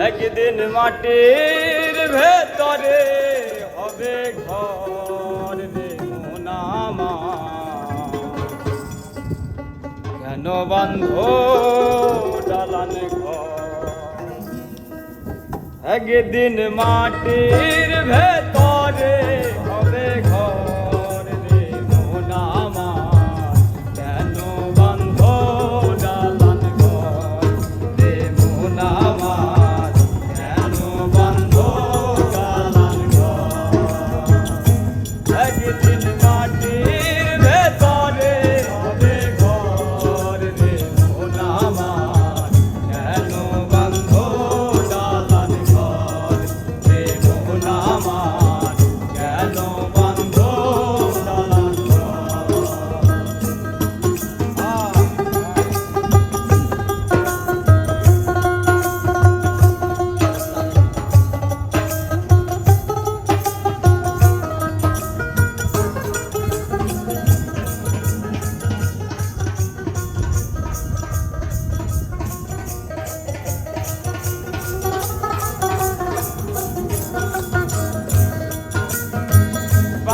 একদিন মাটির ভেতরে হবে ঘর নামা কেন বন্ধ ডালান ঘর? একদিন মাটির ভেতরে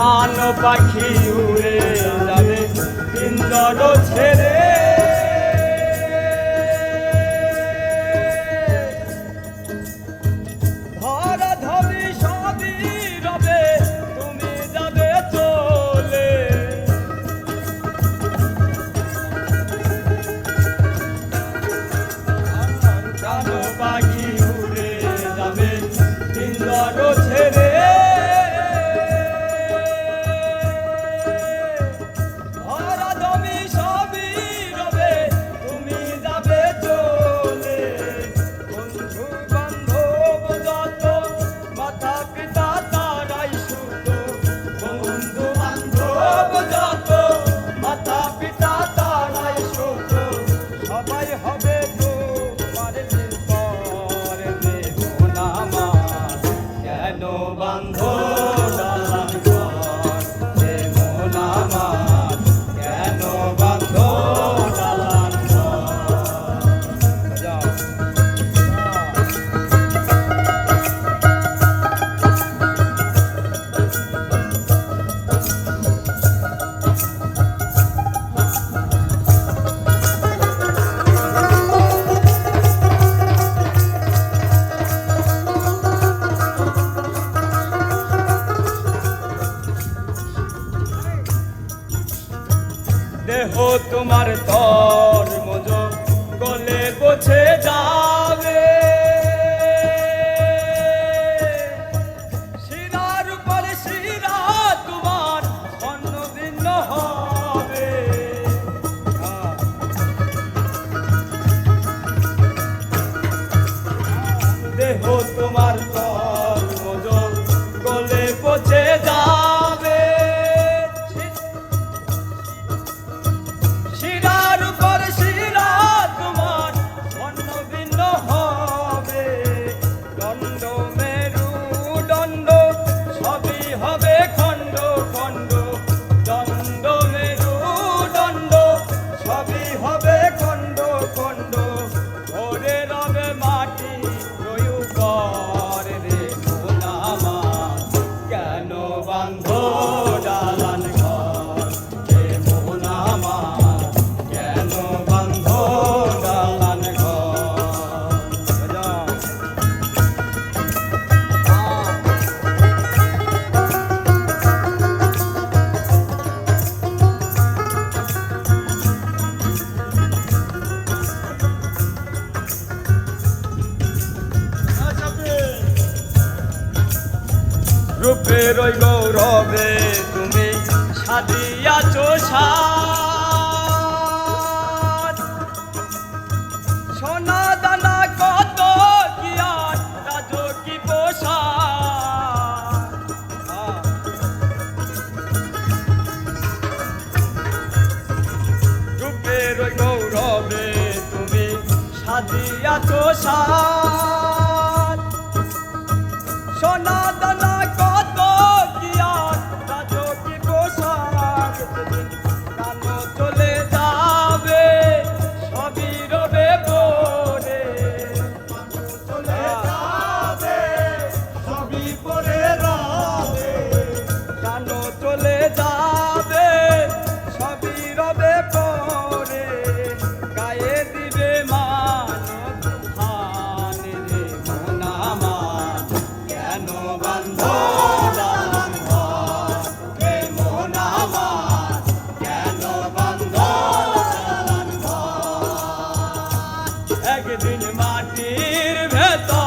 পান পাখি উড়ে যাবে ইন্দ্র ছেড়ে হো তোমার তর রূপের ওই গৌরবে তুমি। সাজিয়াছো চোষা দানা কত কি আর রাজো কি পোষা রূপের ওই গৌরবে তুমি। সাজিয়াছো চোষা একদিন মাটির ভেতর